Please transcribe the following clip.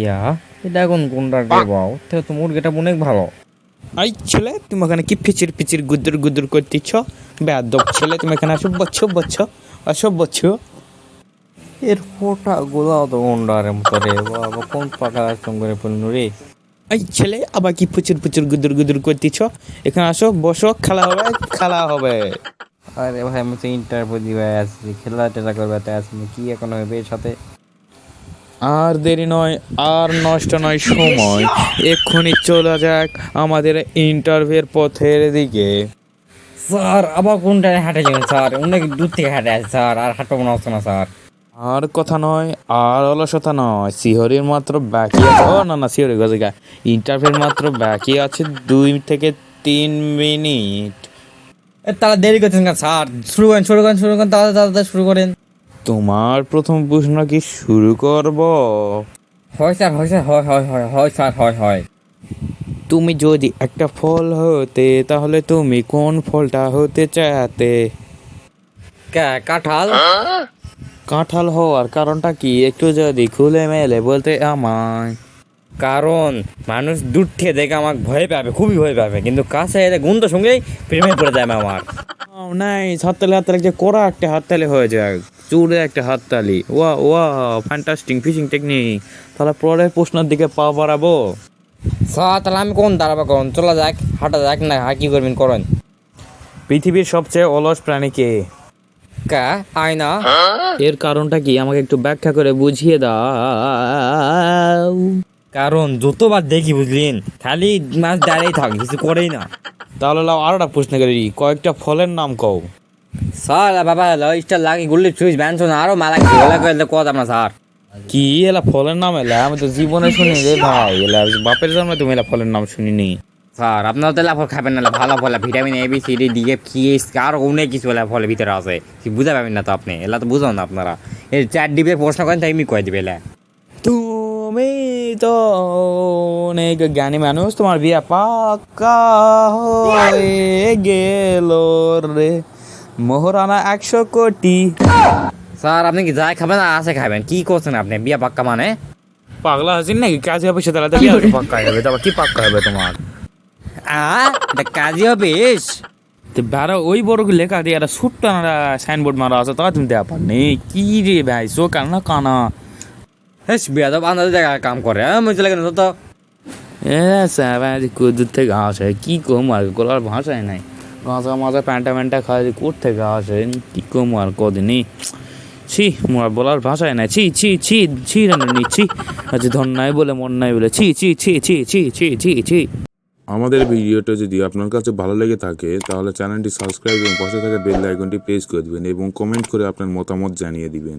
ইয়া এটা এখন কোনটা রে বাও তো তো মুরগিটা অনেক ভালো। আই ছেলে তুমি এখানে কি ফিচির ফিচির গুদুর গুদুর করতেছ? বেয়াদব ছেলে তুমি এখানে আসো বচ্ছ বচ্ছ আসো বচ্ছ এর ফোটা গোলাও তো কোনটার মতো রে বাবা কোন পাকা সঙ্গে পড়ল রে? এই ছেলে আবার কি ফুচুর ফুচুর গুদুর গুদুর করতেছ? এখানে আসো বসো খেলা হবে খেলা হবে। আরে ভাই আমি তো ইন্টারভিউ দিবে আসছি খেলা টেলা করবে তাই আসছি কি এখন হবে এর সাথে? আর দেরি নয় আর নষ্ট নয় সময়। এক্ষুনি চলে যাক আমাদের ইন্টারভিউর পথের দিকে। স্যার আবার কোনটা হাঁটে যাবেন স্যার? অনেক দূর থেকে হাঁটে আছে স্যার আর হাঁটবো মনে হচ্ছে না স্যার। আর কথা নয় আর অলসতা নয় সিহরির মাত্র বাকি আছে ও না না সিহরি গজিকা ইন্টারভিউর মাত্র বাকি আছে দুই থেকে তিন মিনিট। তারা দেরি করছেন স্যার? শুরু করেন শুরু করেন শুরু করেন তাড়াতাড়ি তাড়াতাড়ি শুরু করেন। তোমার প্রথম প্রশ্ন কি শুরু করব? হয় স্যার হয় স্যার হয় হয় হয় হয় স্যার হয় হয়। তুমি যদি একটা ফল হতে তাহলে তুমি কোন ফলটা হতে চাতে কে কাঁঠাল? কাঁঠাল হওয়ার কারণটা কি? একটু যদি খুলে মেলে বলতে আমায়। কারণ মানুষ দূর থেকে দেখে আমাকে ভয় পাবে খুবই ভয় পাবে। কিন্তু কাছে এলে গুণ সঙ্গেই প্রেমে পড়ে যাবে আমার নাই হাততালি হাততালি যে করা একটা হাততালি হয়ে যায়। চুড়ে একটা হাততালি। ওয়া ওয়া ফ্যান্টাস্টিং ফিশিং টেকনিক তাহলে পরের প্রশ্নের দিকে পা বাড়াবো। স্যার তাহলে আমি কোন দাঁড়াবো কোন? চলা যাক হাঁটা যাক না হা কি করবেন করেন? পৃথিবীর সবচেয়ে অলস প্রাণী কে? কা? আয়না। এর কারণটা কি? আমাকে একটু ব্যাখ্যা করে বুঝিয়ে দাও। কারণ যতবার দেখি বুঝলেন খালি মাছ দাঁড়িয়ে থাক কিছু করেই না। তাহলে লাও আর একটা প্রশ্ন করি। কয়েকটা ফলের নাম কও। স্যার বাবা স্টার লাগে গুল্লি সুইচ ব্যানশন আরও মালা কিছু ওলা করে কথা না স্যার কি এলা ফলের নাম এলা? আমি তো জীবনে শুনি রে ভাই এলা বাপের জন্মে তুমি এলা ফলের নাম শুনিনি। স্যার আপনারা তো লাফল খাবেন না ভালো ফল vitamin A B C D D F কি এস আর অনেক কিছু এলা ফলের ভিতরে আছে। কি বুঝা পাবেন না তো আপনি? এলা তো বুঝুন না আপনারা। এই চার ডিবে প্রশ্ন করেন তাই আমি কয়ে দিবে এলা। তুমি তো অনেক জ্ঞানী মানুষ তোমার বিয়া পাক্কা হয়ে গেল রে। মোহরানা একশো কোটি। স্যার আপনি কি যাই খাবেন? আর আছে খাবেন কি করছেন আপনি? বিয়া পাক্কা মানে? পাগলা হাসিন নাকি? কাজে সেটা আলাদা বিয়া পাক্কা হবে তারপর কি পাক্কা হবে তোমার? আ কাজী অফিস তো বেড়া ওই বড় লেখা দিয়ে একটা ছোট্ট একটা সাইনবোর্ড মারা আছে তা তুমি দেওয়া পারনি? কি রে ভাই সো কানা কানা? হেস বিয়া তো আন্দাজ জায়গা কাম করে হ্যাঁ? মুঝে লাগে না তো। এ স্যার কুদুর থেকে আসে। কি কম আর গলার ভাষায় নাই। গাঁজা মাজা প্যান্টা প্যান্টা খায় কোর থেকে আসে? কি কম আর কদিনই? ছি মোর বলার ভাষায় নাই। ছি ছি ছি ছি রানি ছি। আচ্ছা ধন নাই বলে, মন নাই বলে। ছি ছি ছি ছি ছি ছি ছি ছি। আমাদের ভিডিওটা যদি আপনার কাছে ভালো লেগে থাকে, তাহলে চ্যানেলটি সাবস্ক্রাইব এবং পাশে থাকা বেল আইকনটি প্রেস করে দিবেন এবং কমেন্ট করে আপনার মতামত জানিয়ে দিবেন।